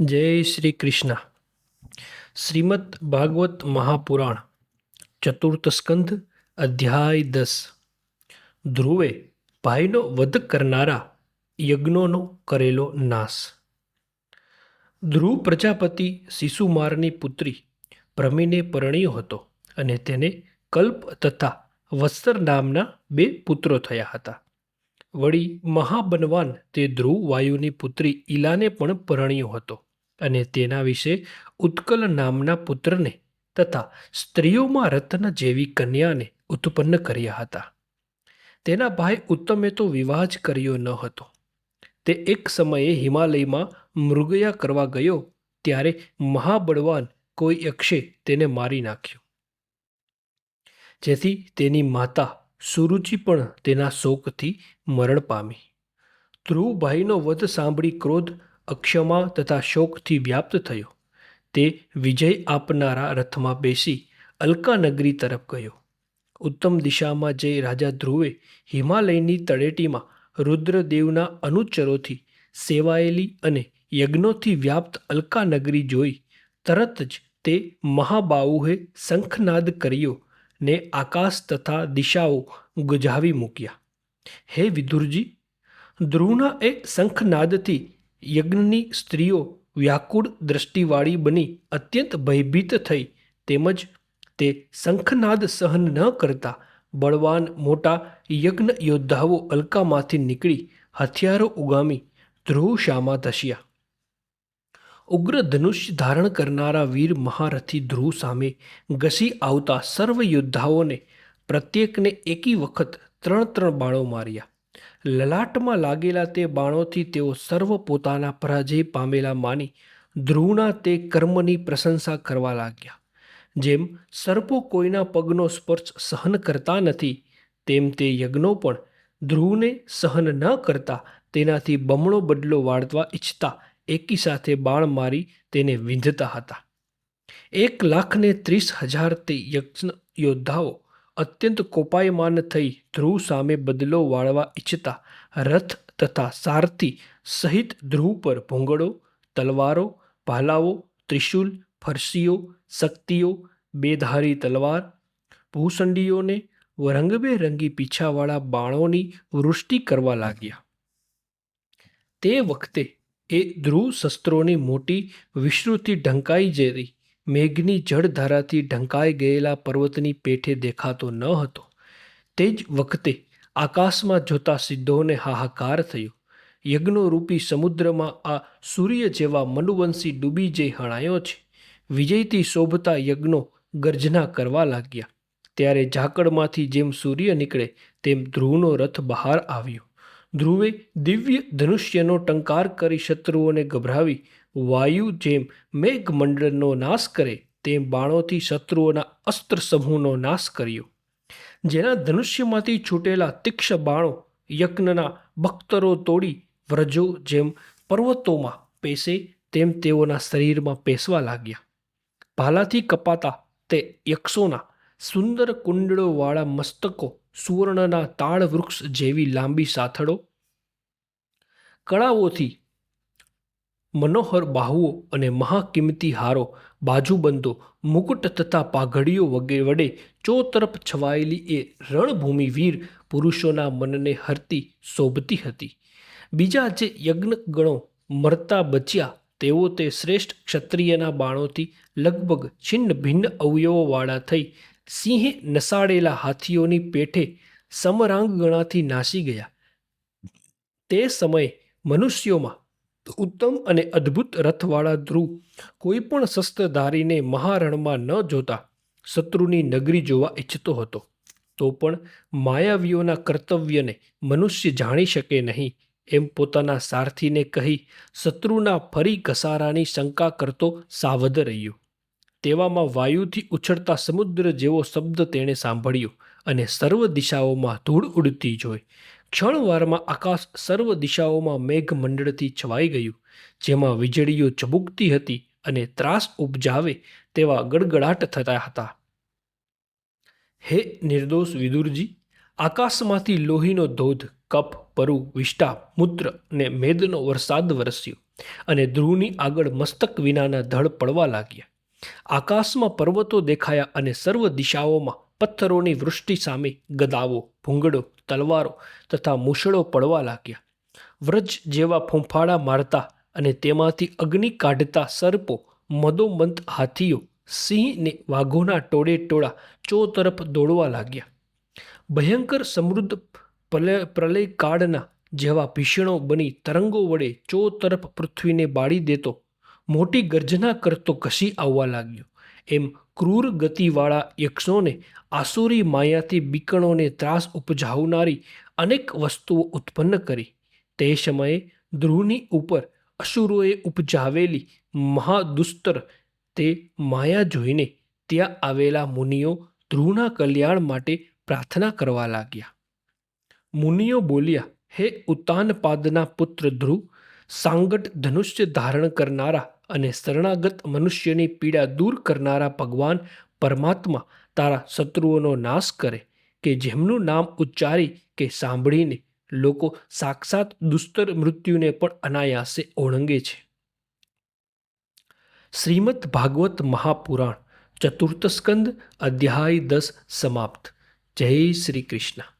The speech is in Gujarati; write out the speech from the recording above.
જય શ્રી કૃષ્ણ. શ્રીમદ ભાગવત મહાપુરાણ, ચતુર્થ સ્કંધ અધ્યાય દસ. ધ્રુવે ભાઈનો વધ કરનારા યજ્ઞોનો કરેલો નાશ. ધ્રુવ પ્રજાપતિ શિશુમારની પુત્રી પ્રમીને પરણ્યો હતો અને તેને કલ્પ તથા વત્સર નામના બે પુત્રો થયા હતા. વળી મહાબનવાન તે ધ્રુવ વાયુની પુત્રી ઈલાને પણ પરણ્યો હતો. અને તેના વિશે ઉત્કલ નામના પુત્રને તથા સ્ત્રીઓમાં રત્ન જેવી કન્યાને ઉત્પન્ન કર્યા હતા. તેના ભાઈ ઉત્તમે તો વિવાહ જ કર્યો ન હતો. તે એક સમયે હિમાલયમાં મૃગયા કરવા ગયો ત્યારે મહાબળવાન કોઈ યક્ષે તેને મારી નાખ્યો. જેથી તેની માતા સુરુચિ પણ તેના શોકથી મરણ પામી. ધ્રુવભાઈનો વધ સાંભળી ક્રોધ અક્ષમા તથા શોકથી વ્યાપ્ત થયો. તે વિજય આપનારા રથમાં બેસી અલકાનગરી તરફ ગયો. ઉત્તમ દિશામાં જઈ રાજા ધ્રુવે હિમાલયની તળેટીમાં રુદ્રદેવના અનુચરોથી સેવાયેલી અને યજ્ઞોથી વ્યાપ્ત અલકાનગરી જોઈ તરત જ તે મહાબાહુએ શંખનાદ કર્યો ને આકાશ તથા દિશાઓ ગુજાવી મૂક્યા. હે વિદુરજી, ધ્રુવના એ શંખનાદથી યજ્ઞની સ્ત્રીઓ વ્યાકુળ દ્રષ્ટિવાળી બની અત્યંત ભયભીત થઈ. તેમજ તે શંખનાદ સહન ન કરતા બળવાન મોટા યજ્ઞ યોદ્ધાઓ અલકામાંથી નીકળી હથિયારો ઉગામી ધ્રુવશામાં ધસ્યા. ઉગ્ર ધનુષ્ય ધારણ કરનારા વીર મહારથી ધ્રુવ સામે ઘસી આવતા સર્વ યોદ્ધાઓને પ્રત્યેકને એકી વખત ત્રણ ત્રણ બાણો માર્યા. લલાટમાં લાગેલા તે બાણોથી તેઓ સર્વ પોતાના પરાજય પામેલા માની ધ્રુવના તે કર્મની પ્રશંસા કરવા લાગ્યા. જેમ સર્પો કોઈના પગનો સ્પર્શ સહન કરતા નથી, તેમ તે યજ્ઞો પણ ધ્રુવને સહન ન કરતા તેનાથી બમણો બદલો વાળવા ઈચ્છતા એકી સાથે બાણ મારી તેને વિંધતા હતા. એક લાખને ત્રીસ હજાર તે યજ્ઞ યોદ્ધાઓ અત્યંત કોપાયમાન થઈ ધ્રુવ સામે બદલો વાળવા ઈચ્છતા રથ તથા સારથી સહિત ધ્રુવ પર ભૂંગળો, તલવારો ભાલાઓ ત્રિશૂલ, ફરસીઓ, શક્તિઓ, બેધારી તલવાર, ભૂસંડીઓને રંગબેરંગી પીછાવાળા બાણોની વૃષ્ટિ કરવા લાગ્યા. તે વખતે એ ધ્રુવ શસ્ત્રોની મોટી વિશ્રુતિ ઢંકાઈ જતી મેઘની જળધારાથી ઢંકાઈ ગયેલા પર્વતની પેઠે દેખાતો ન હતો. તે જ વખતે આકાશમાં જોતા સિદ્ધોને હાહાકાર થયો. યજ્ઞોરૂપી સમુદ્રમાં આ સૂર્ય જેવા મનુવંશી ડૂબી જઈ હણાયો છે. વિજયથી શોભતા યજ્ઞો ગર્જના કરવા લાગ્યા. ત્યારે ઝાકળમાંથી જેમ સૂર્ય નીકળે, તેમ ધ્રુવનો રથ બહાર આવ્યો. ધ્રુવે દિવ્ય ધનુષ્યનો ટંકાર કરી શત્રુઓને ગભરાવી વાયુ જેમ મેઘમંડળનો નાશ કરે, તેમ બાણોથી શત્રુઓના અસ્ત્ર સમૂહનો નાશ કર્યો. જેના ધનુષ્યમાંથી છૂટેલા તીક્ષ બાણો યજ્ઞના બખ્તરો તોડી વ્રજો જેમ પર્વતોમાં પેસે, તેમ તેઓના શરીરમાં પેસવા લાગ્યા. ભાલાથી કપાતા તે યક્ષોના સુંદર કુંડળોવાળા મસ્તકો સુવર્ણના તાળ વૃક્ષ જેવી લાંબી સાથળો, કળાઓથી મનોહર બાહુઓ અને મહાકિંમતી હારો બાજુબંધો મુકુટ તથા પાઘડીઓ વગેરે વડે ચોતરફ છવાયેલી એ રણભૂમિ વીર પુરુષોના મનને હરતી શોભતી હતી. બીજા જે યજ્ઞગણો મરતા બચ્યા, તેઓ તે શ્રેષ્ઠ ક્ષત્રિયના બાણોથી લગભગ છિન્ન ભિન્ન અવયવોવાળા થઈ સિંહે નસાડેલા હાથીઓની પેઠે સમરાંગણાથી નાસી ગયા. તે સમયે મનુષ્યોમાં ઉત્તમ અને અદ્ભુત રથવાળા ધ્રુવ કોઈ પણ શસ્ત્રધારીને મહારણમાં ન જોતા શત્રુની નગરી જોવા ઈચ્છતો હતો. તો પણ માયાવીઓના કર્તવ્યને મનુષ્ય જાણી શકે નહીં એમ પોતાના સારથીને કહી શત્રુના ફરી ઘસારાની શંકા કરતો સાવધ રહ્યો. તેવામાં વાયુથી ઉછળતા સમુદ્ર જેવો શબ્દ તેણે સાંભળ્યો અને સર્વ દિશાઓમાં ધૂળ ઉડતી જોઈ. ક્ષણવારમાં આકાશ સર્વ દિશાઓમાં મેઘમંડળથી છવાઈ ગયું, જેમાં વીજળીઓ ચબુકતી હતી અને ત્રાસ ઉપજાવે તેવા ગડગડાટ થતા હતા. હે નિર્દોષ વિદુરજી, આકાશમાંથી લોહીનો ધોધ, કપ, પરુ વિષ્ટા મૂત્ર ને મેદનો વરસાદ વરસ્યો અને ધ્રુવની આગળ મસ્તક વિનાના ધડ પડવા લાગ્યા. આકાશમાં પર્વતો દેખાયા અને સર્વ દિશાઓમાં પથ્થરોની વૃષ્ટિ સામે ગદાઓ ભૂંગડો તલવારો તથા મૂછડો પડવા લાગ્યા. વ્રજ જેવા ફૂંફાળા મારતા અને તેમાંથી અગ્નિ કાઢતા સર્પો, મદોમંત હાથીઓ સિંહ ને વાઘોના ટોળે ટોળા ચો તરફ દોડવા લાગ્યા. ભયંકર સમૃદ્ધ પ્રલય કાળના જેવા ભીષણો બની તરંગો વડે ચો તરફ પૃથ્વીને બાળી દેતો. મોટી ગર્જના કરતો ઘસી આવવા લાગ્યો. એમ ક્રૂર ગતિવાળા યક્ષોને આસુરી માયાથી બીકણોને ત્રાસ ઉપજાવનારી અનેક વસ્તુઓ ઉત્પન્ન કરી. તે સમયે ધ્રુવની ઉપર અસુરોએ ઉપજાવેલી મહાદુસ્તર તે માયા જોઈને ત્યાં આવેલા મુનિઓ ધ્રુવના કલ્યાણ માટે પ્રાર્થના કરવા લાગ્યા. મુનિઓ બોલ્યા, હે ઉતાનપાદના પુત્ર ધ્રુવ સાંગટ ધનુષ્ય ધારણ કરનારા અને શરણાગત મનુષ્યની પીડા દૂર કરનારા ભગવાન પરમાત્મા તારા શત્રુઓનો નાશ કરે કે જેમનું નામ ઉચ્ચારી કે સાંભળીને લોકો સાક્ષાત દુસ્તર મૃત્યુને પણ અનાયાસે ઓળંગે છે. શ્રીમદ ભાગવત મહાપુરાણ ચતુર્થ સ્કંદ અધ્યાય દસ સમાપ્ત. જય શ્રી કૃષ્ણ.